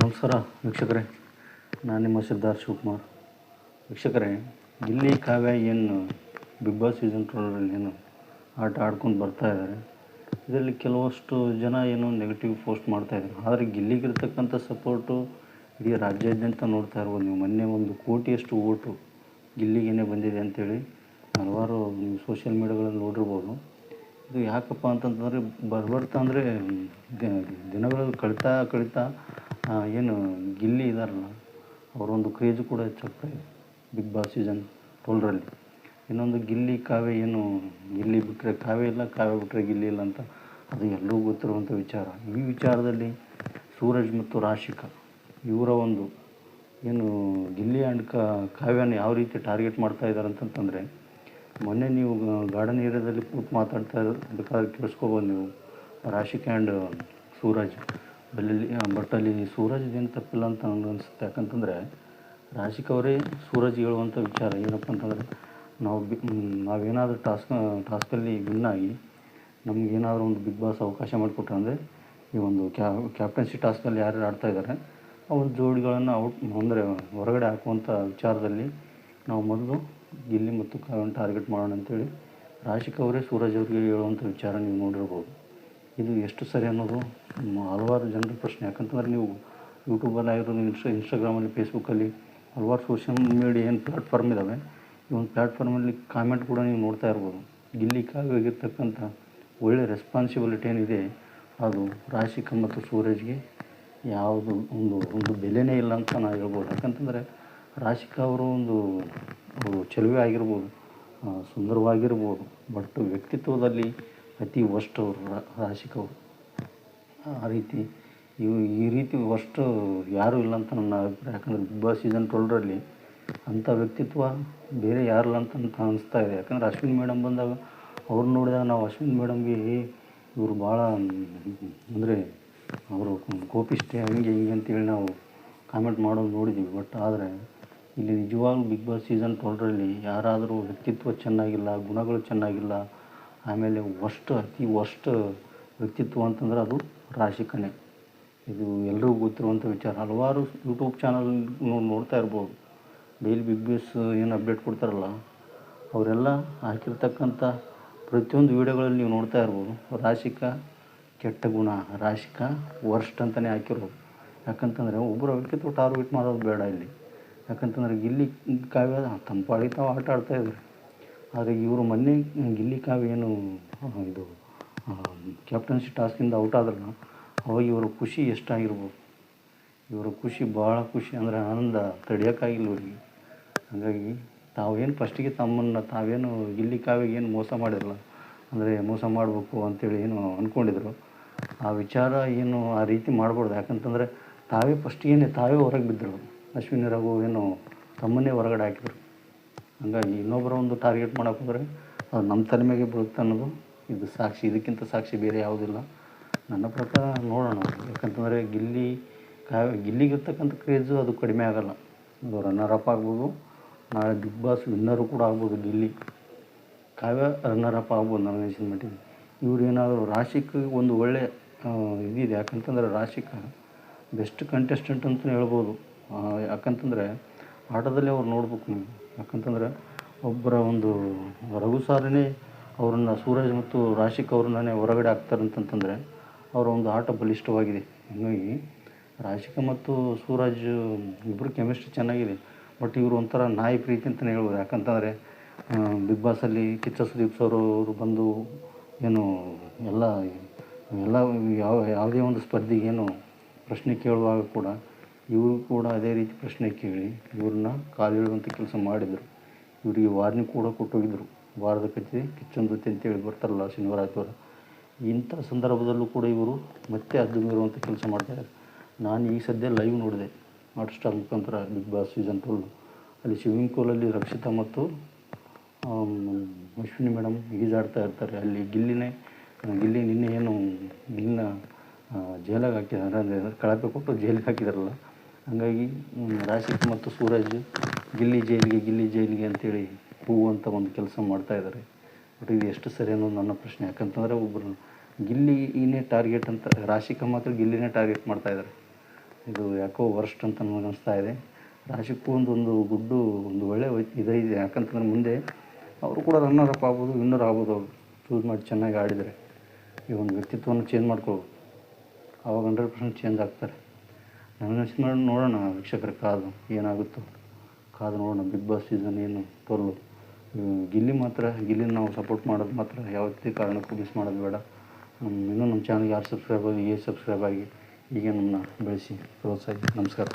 ನಮಸ್ಕಾರ ವೀಕ್ಷಕರೇ, ನಾನು ನಿಮ್ಮ ಸಿದ್ಧಾರ್ಥ ಶಿವಕುಮಾರ್. ವೀಕ್ಷಕರೇ, ಇಲ್ಲಿ ಕಾವ್ಯ ಏನು ಬಿಗ್ ಬಾಸ್ ಸೀಸನ್ ಟ್ರೋಲರಲ್ಲಿ ಏನು ಆಟ ಆಡ್ಕೊಂಡು ಬರ್ತಾ ಇದ್ದಾರೆ ಇದರಲ್ಲಿ ಕೆಲವಷ್ಟು ಜನ ಏನೋ ನೆಗೆಟಿವ್ ಪೋಸ್ಟ್ ಮಾಡ್ತಾ ಇದ್ದಾರೆ ಆದರೆ ಗಿಲ್ಲಿಗಿರ್ತಕ್ಕಂಥ ಸಪೋರ್ಟು ಇಡೀ ರಾಜ್ಯಾದ್ಯಂತ ನೋಡ್ತಾ ಇರ್ಬೋದು ನೀವು. ಮೊನ್ನೆ ಒಂದು ಕೋಟಿಯಷ್ಟು ಓಟು ಗಿಲ್ಲಿಗೇನೆ ಬಂದಿದೆ ಅಂತೇಳಿ ಹಲವಾರು ನೀವು ಸೋಷಿಯಲ್ ಮೀಡಿಯಾಗಳಲ್ಲಿ ನೋಡಿರ್ಬೋದು. ಇದು ಯಾಕಪ್ಪ ಅಂತಂತಂದರೆ ಬರ್ಬರ್ತಾ ಅಂದರೆ ದಿನಗಳು ಕಳೀತಾ ಕಳೀತಾ ಏನು ಗಿಲ್ಲಿ ಇದ್ದಾರಲ್ಲ ಅವರೊಂದು ಕ್ರೇಜು ಕೂಡ ಹೆಚ್ಚಾಗ್ತಾ ಇದೆ ಬಿಗ್ ಬಾಸ್ ಸೀಸನ್ ಟೋಲ್ರಲ್ಲಿ ಇನ್ನೊಂದು ಗಿಲ್ಲಿ ಕಾವ್ಯ ಏನು, ಗಿಲ್ಲಿ ಬಿಟ್ಟರೆ ಕಾವ್ಯ ಇಲ್ಲ, ಕಾವ್ಯ ಬಿಟ್ಟರೆ ಗಿಲ್ಲಿ ಇಲ್ಲ ಅಂತ ಅದು ಎಲ್ಲರಿಗೂ ಗೊತ್ತಿರುವಂಥ ವಿಚಾರ. ಈ ವಿಚಾರದಲ್ಲಿ ಸೂರಜ್ ಮತ್ತು ರಾಶಿಕಾ, ಇವರ ಒಂದು ಏನು ಗಿಲ್ಲಿ ಆ್ಯಂಡ್ ಕಾವ್ಯನ ಯಾವ ರೀತಿ ಟಾರ್ಗೆಟ್ ಮಾಡ್ತಾ ಇದ್ದಾರೆ ಅಂತಂತಂದರೆ, ಮೊನ್ನೆ ನೀವು ಗಾರ್ಡನ್ ಏರಿಯಾದಲ್ಲಿ ಕೂತು ಮಾತಾಡ್ತಾ ಬೇಕಾದ್ರೆ ಕೇಳಿಸ್ಕೊಬೋದು ನೀವು, ರಾಶಿಕಾ ಆ್ಯಂಡ್ ಸೂರಜ್. ಬಟ್ ಅಲ್ಲಿ ಸೂರಜ್ದೇನು ತಪ್ಪಿಲ್ಲ ಅಂತ ನನಗೆ ಅನಿಸುತ್ತೆ. ಯಾಕಂತಂದರೆ ರಾಶಿಕ್ ಅವರೇ ಸೂರಜ್ ಹೇಳುವಂಥ ವಿಚಾರ ಏನಪ್ಪ ಅಂತಂದರೆ, ನಾವು ಬಿ ನಾವೇನಾದರೂ ಟಾಸ್ಕ್, ಟಾಸ್ಕಲ್ಲಿ ವಿನ್ ಆಗಿ ನಮಗೇನಾದರೂ ಒಂದು ಬಿಗ್ ಬಾಸ್ ಅವಕಾಶ ಮಾಡಿಕೊಟ್ರೆ ಅಂದರೆ, ಈ ಒಂದು ಕ್ಯಾಪ್ಟನ್ಸಿ ಟಾಸ್ಕಲ್ಲಿ ಯಾರ್ಯಾರು ಆಡ್ತಾ ಇದ್ದಾರೆ ಒಂದು ಜೋಡಿಗಳನ್ನು ಔಟ್, ಅಂದರೆ ಹೊರಗಡೆ ಹಾಕುವಂಥ ವಿಚಾರದಲ್ಲಿ ನಾವು ಮೊದಲು ಗಿಲ್ಲಿ ಮತ್ತು ಕಾವ್ಯನ ಟಾರ್ಗೆಟ್ ಮಾಡೋಣ ಅಂತೇಳಿ ರಾಶಿಕ್ ಅವರೇ ಸೂರಜ್ ಅವರಿಗೆ ಹೇಳುವಂಥ ವಿಚಾರ ನೀವು ನೋಡಿರ್ಬೋದು. ಇದು ಎಷ್ಟು ಸರಿ ಅನ್ನೋದು ಹಲವಾರು ಜನರ ಪ್ರಶ್ನೆ. ಯಾಕಂತಂದ್ರೆ ನೀವು ಯೂಟ್ಯೂಬಲ್ಲಿ ಆಗಿರೋದು ಇನ್ಸ್ಟಾ ಇನ್ಸ್ಟಾಗ್ರಾಮಲ್ಲಿ ಫೇಸ್ಬುಕ್ಕಲ್ಲಿ ಹಲವಾರು ಸೋಷಿಯಲ್ ಮೀಡಿಯಾ ಏನು ಪ್ಲ್ಯಾಟ್ಫಾರ್ಮ್ ಇದ್ದಾವೆ ಈ ಒಂದು ಪ್ಲ್ಯಾಟ್ಫಾರ್ಮಲ್ಲಿ ಕಾಮೆಂಟ್ ಕೂಡ ನೀವು ನೋಡ್ತಾ ಇರ್ಬೋದು. ಇಲ್ಲಿ ಕಾವ್ಯಗಿರ್ತಕ್ಕಂಥ ಒಳ್ಳೆಯ ರೆಸ್ಪಾನ್ಸಿಬಿಲಿಟಿ ಏನಿದೆ, ಅದು ರಾಶಿಕ ಮತ್ತು ಸೂರಜ್ಗೆ ಯಾವುದು ಒಂದು ಒಂದು ಬೆಲೆನೇ ಇಲ್ಲ ಅಂತ ನಾವು ಹೇಳ್ಬೋದು. ಯಾಕಂತಂದರೆ ರಾಶಿಕ ಅವರು ಒಂದು, ಅವರು ಚೆಲುವೆ ಆಗಿರ್ಬೋದು ಸುಂದರವಾಗಿರ್ಬೋದು ಬಟ್ ವ್ಯಕ್ತಿತ್ವದಲ್ಲಿ ಅತಿ ವರ್ಸ್ಟ್ ಅವರು ರಾಶಿಕ ಅವರು. ಆ ರೀತಿ ಇವು ಈ ರೀತಿ ಅಷ್ಟು ಯಾರೂ ಇಲ್ಲ ಅಂತ ನನ್ನ ಅಭಿಪ್ರಾಯ. ಯಾಕಂದರೆ ಬಿಗ್ ಬಾಸ್ ಸೀಸನ್ ಟ್ವೆಲ್ರಲ್ಲಿ ಅಂಥ ವ್ಯಕ್ತಿತ್ವ ಬೇರೆ ಯಾರಿಲ್ಲ ಅಂತ ಅಂತ ಅನಿಸ್ತಾ ಇದೆ. ಯಾಕಂದರೆ ಅಶ್ವಿನ್ ಮೇಡಮ್ ಬಂದಾಗ ಅವ್ರು ನೋಡಿದಾಗ ನಾವು ಅಶ್ವಿನ್ ಮೇಡಮ್ಗೆ ಇವರು ಭಾಳ, ಅಂದರೆ ಅವರು ಗೋಪಿಷ್ಟೆ ಹಂಗೆ ಹಿಂಗೆ ಅಂತೇಳಿ ನಾವು ಕಾಮೆಂಟ್ ಮಾಡೋದು ನೋಡಿದ್ದೀವಿ ಬಟ್ ಆದರೆ ಇಲ್ಲಿ ನಿಜವಾಗ್ಲೂ ಬಿಗ್ ಬಾಸ್ ಸೀಸನ್ ಟ್ವೆಲ್ರಲ್ಲಿ ಯಾರಾದರೂ ವ್ಯಕ್ತಿತ್ವ ಚೆನ್ನಾಗಿಲ್ಲ, ಗುಣಗಳು ಚೆನ್ನಾಗಿಲ್ಲ, ಆಮೇಲೆ ವರ್ಸ್ಟ್ ಅತಿ ವರ್ಸ್ಟ್ ವ್ಯಕ್ತಿತ್ವ ಅಂತಂದ್ರೆ ಅದು ರಾಶಿಕನೇ. ಇದು ಎಲ್ಲರಿಗೂ ಗೊತ್ತಿರುವಂಥ ವಿಚಾರ. ಹಲವಾರು ಯೂಟ್ಯೂಬ್ ಚಾನಲ್ ನೋಡ್ತಾ ಇರ್ಬೋದು. ಡೈಲಿ ಬಿಗ್ ಬಾಸ್ ಏನು ಅಪ್ಡೇಟ್ ಕೊಡ್ತಾರಲ್ಲ, ಅವರೆಲ್ಲ ಹಾಕಿರ್ತಕ್ಕಂಥ ಪ್ರತಿಯೊಂದು ವೀಡಿಯೋಗಳಲ್ಲಿ ನೀವು ನೋಡ್ತಾ ಇರ್ಬೋದು. ರಾಶಿಕ ಕೆಟ್ಟ ಗುಣ, ರಾಶಿಕ ವರ್ಸ್ಟ್ ಅಂತಲೇ ಹಾಕಿರೋದು. ಯಾಕಂತಂದರೆ ಒಬ್ಬರ ವ್ಯಕ್ತಿತ್ವ ಟಾರ್ಗೆಟ್ ಮಾಡೋದು ಬೇಡ ಇಲ್ಲಿ. ಯಾಕಂತಂದರೆ ಗಿಲ್ಲಿ ಕಾವ್ಯ ತಂಪಾಡಿ ತಾವು ಆಟ ಆಡ್ತಾ ಇದ್ದಾರೆ ಆದರೆ ಇವರು ಮೊನ್ನೆ ಗಿಲ್ಲಿ ಕಾವ್ಯ ಏನು, ಇದು ಕ್ಯಾಪ್ಟನ್ಸಿ ಟಾಸ್ಕಿಂದ ಔಟ್ ಆದ್ರೂ ಅವಾಗ ಇವರ ಖುಷಿ ಎಷ್ಟಾಗಿರ್ಬೋದು. ಇವರ ಖುಷಿ ಭಾಳ ಖುಷಿ. ಅಂದರೆ ಆನಂದ ತಡಿಯೋಕ್ಕಾಗಿಲ್ಲ ಇವರಿಗೆ. ಹಾಗಾಗಿ ತಾವೇನು ಫಸ್ಟಿಗೆ ತಮ್ಮನ್ನು ತಾವೇನು ಇಲ್ಲಿ ಕಾವಿಗೇನು ಮೋಸ ಮಾಡಿರಲ್ಲ, ಅಂದರೆ ಮೋಸ ಮಾಡಬೇಕು ಅಂತೇಳಿ ಏನು ಅಂದ್ಕೊಂಡಿದ್ರು ಆ ವಿಚಾರ ಏನು ಆ ರೀತಿ ಮಾಡಬಾರ್ದು. ಯಾಕಂತಂದರೆ ತಾವೇ ಫಸ್ಟಿಗೇನೆ ತಾವೇ ಹೊರಗೆ ಬಿದ್ದರು ಅಶ್ವಿನಿ, ರಘು ಏನು ತಮ್ಮನ್ನೇ ಹೊರಗಡೆ ಹಾಕಿದರು. ಹಂಗಾಗಿ ಇನ್ನೊಬ್ಬರ ಒಂದು ಟಾರ್ಗೆಟ್ ಮಾಡೋಕೆ ಹೋದರೆ ಅದು ನಮ್ಮ ತಲೆ ಬರುತ್ತೆ ಅನ್ನೋದು ಇದು ಸಾಕ್ಷಿ, ಇದಕ್ಕಿಂತ ಸಾಕ್ಷಿ ಬೇರೆ ಯಾವುದಿಲ್ಲ. ನನ್ನ ಪ್ರಕಾರ ನೋಡೋಣ. ಯಾಕಂತಂದರೆ ಗಿಲ್ಲಿ ಗಿಲ್ಲಿಗಿರ್ತಕ್ಕಂಥ ಕ್ರೇಜು ಅದು ಕಡಿಮೆ ಆಗೋಲ್ಲ. ಅದು ರನ್ನರ್ ಅಪ್ ಆಗ್ಬೋದು. ನಾಳೆ ಬಿಗ್ ಬಾಸ್ ವಿನ್ನರು ಕೂಡ ಆಗ್ಬೋದು ಗಿಲ್ಲಿ. ಕಾವ್ಯ ರನ್ನರ್ ಅಪ್ ಆಗ್ಬೋದು ನನ್ನ ಅನಿಸಿದ ಮಟ್ಟಿಗೆ ಇವ್ರು ಏನಾದರೂ ರಾಶಿಕ್ ಒಂದು ಒಳ್ಳೆ ಇದಿದೆ. ಯಾಕಂತಂದರೆ ರಾಶಿಕ್ ಬೆಸ್ಟ್ ಕಂಟೆಸ್ಟೆಂಟ್ ಅಂತಲೇ ಹೇಳ್ಬೋದು. ಯಾಕಂತಂದರೆ ಆಟದಲ್ಲಿ ಅವ್ರು ನೋಡ್ಬೇಕು ನೀವು. ಯಾಕಂತಂದರೆ ಒಬ್ಬರ ಒಂದು ರಘು ಸಾರನೇ ಅವರನ್ನು ಸೂರಜ್ ಮತ್ತು ರಾಶಿಕ್ ಅವ್ರನ್ನೇ ಹೊರಗಡೆ ಹಾಕ್ತಾರೆ ಅಂತಂತಂದರೆ ಅವರ ಒಂದು ಆಟ ಬಲಿಷ್ಠವಾಗಿದೆ. ಹೀಗಾಗಿ ರಾಶಿಕ ಮತ್ತು ಸೂರಜ್ ಇಬ್ಬರು ಕೆಮಿಸ್ಟ್ರಿ ಚೆನ್ನಾಗಿದೆ. ಬಟ್ ಇವರು ಒಂಥರ ನಾಯಿ ಪ್ರೀತಿ ಅಂತಲೇ ಹೇಳ್ಬೋದು. ಯಾಕಂತಂದರೆ ಬಿಗ್ ಬಾಸಲ್ಲಿ ಕಿಚ್ಚ ಸುದೀಪ್ ಸರ್ ಅವರು ಬಂದು ಏನು ಎಲ್ಲ ಎಲ್ಲ ಯಾವ, ಯಾವುದೇ ಒಂದು ಸ್ಪರ್ಧೆಗೇನು ಪ್ರಶ್ನೆ ಕೇಳುವಾಗ ಕೂಡ ಇವರು ಕೂಡ ಅದೇ ರೀತಿ ಪ್ರಶ್ನೆ ಕೇಳಿ ಇವ್ರನ್ನ ಕಾಲಿಡುವಂಥ ಕೆಲಸ ಮಾಡಿದರು. ಇವರಿಗೆ ವಾರ್ನಿಂಗ್ ಕೂಡ ಕೊಟ್ಟೋಗಿದ್ರು. ವಾರದ ಕತೆ ಅಂತ ಅಂತೇಳಿ ಬರ್ತಾರಲ್ಲ ಶನಿವಾರ, ಆದಿತ್ಯವಾರ. ಇಂಥ ಸಂದರ್ಭದಲ್ಲೂ ಕೂಡ ಇವರು ಮತ್ತೆ ಅದ್ದುಮೀರುವಂಥ ಕೆಲಸ ಮಾಡ್ತಾಯಿದ್ದಾರೆ ನಾನು ಈ ಸದ್ಯ ಲೈವ್ ನೋಡಿದೆ. ಹಾಟ್ ಸ್ಟಾರ್ ಮುಖಾಂತರ ಬಿಗ್ ಬಾಸ್ ಸೀಸನ್ ಟ್ವೆಲ್ ಅಲ್ಲಿ ಸ್ವಿಮ್ಮಿಂಗ್ ಪೂಲಲ್ಲಿ ರಕ್ಷಿತಾ ಮತ್ತು ಅಶ್ವಿನಿ ಮೇಡಮ್ ಈಜಾಡ್ತಾ ಇರ್ತಾರೆ. ಅಲ್ಲಿ ಗಿಲ್ಲಿನೇ, ಗಿಲ್ಲಿ ನಿನ್ನೆ ಏನು ಗಿಲ್ಲಿನ ಜೈಲಾಗಿ ಹಾಕಿದ್ದಾರೆ ಅಂದರೆ ಕಳಪೆ ಕೊಟ್ಟು ಜೈಲಿಗೆ ಹಾಕಿದಾರಲ್ಲ. ಹಾಗಾಗಿ ರಾಶಿಕ್ ಮತ್ತು ಸೂರಜ್ ಗಿಲ್ಲಿ ಜೈಲಿಗೆ ಗಿಲ್ಲಿ ಜೈಲಿಗೆ ಅಂತೇಳಿ ಹೋಗುವಂಥ ಒಂದು ಕೆಲಸ ಮಾಡ್ತಾ ಇದ್ದಾರೆ. ಬಟ್ ಇದು ಎಷ್ಟು ಸರಿ ಅನ್ನೋದು ನನ್ನ ಪ್ರಶ್ನೆ. ಯಾಕಂತಂದರೆ ಒಬ್ಬರು ಗಿಲ್ಲಿ ಗಿಲ್ಲಿನೇ ಟಾರ್ಗೆಟ್ ಅಂತ, ರಾಶಿಕ ಮಾತ್ರ ಗಿಲ್ಲಿನೇ ಟಾರ್ಗೆಟ್ ಮಾಡ್ತಾ ಇದ್ದಾರೆ. ಇದು ಯಾಕೋ ವರ್ಸ್ಟ್ ಅಂತ ನನಗೆ ಅನಿಸ್ತಾ ಇದೆ. ರಾಶಿಕ್ಕೂ ಒಂದು ಒಂದು ಗುಡ್ಡು, ಒಂದು ಒಳ್ಳೆ ಇದೈದೆ ಯಾಕಂತಂದ್ರೆ ಮುಂದೆ ಅವರು ಕೂಡ ರನ್ನರ್ ಅಪ್ ಆಗ್ಬೋದು ವಿನ್ನರ್ ಆಗ್ಬೋದು. ಅವರು ಚೂಸ್ ಮಾಡಿ ಚೆನ್ನಾಗಿ ಆಡಿದರೆ ಈ ಒಂದು ವ್ಯಕ್ತಿತ್ವವನ್ನು ಚೇಂಜ್ ಮಾಡ್ಕೋಬೇಕು ಆವಾಗ ಹಂಡ್ರೆಡ್ ಪರ್ಸೆಂಟ್ ಚೇಂಜ್ ಆಗ್ತಾರೆ. ನನಗೆ ಮಾಡಿ ನೋಡೋಣ ವೀಕ್ಷಕರ ಕಾದು ಏನಾಗುತ್ತೋ. ಕಾದು ನೋಡೋಣ. ಬಿಗ್ ಬಾಸ್ ಸೀಸನ್ ಏನು ಬರಲು. ಗಿಲ್ಲಿ ಮಾತ್ರ, ಗಿಲ್ಲಿನ ನಾವು ಸಪೋರ್ಟ್ ಮಾಡೋದು ಮಾತ್ರ ಯಾವುದೇ ಕಾರಣಕ್ಕೂ ಮಿಸ್ ಮಾಡೋದು ಬೇಡ. ಇನ್ನೂ ನಮ್ಮ ಚಾನಲ್ಗೆ ಯಾರು ಸಬ್ಸ್ಕ್ರೈಬ್ ಆಗಿ ಸಬ್ಸ್ಕ್ರೈಬ್ ಆಗಿ, ಹೀಗೆ ನಮ್ಮನ್ನ ಬೆಳೆಸಿ, ಪ್ರೋತ್ಸಾಹಿಸಿ. ನಮಸ್ಕಾರ.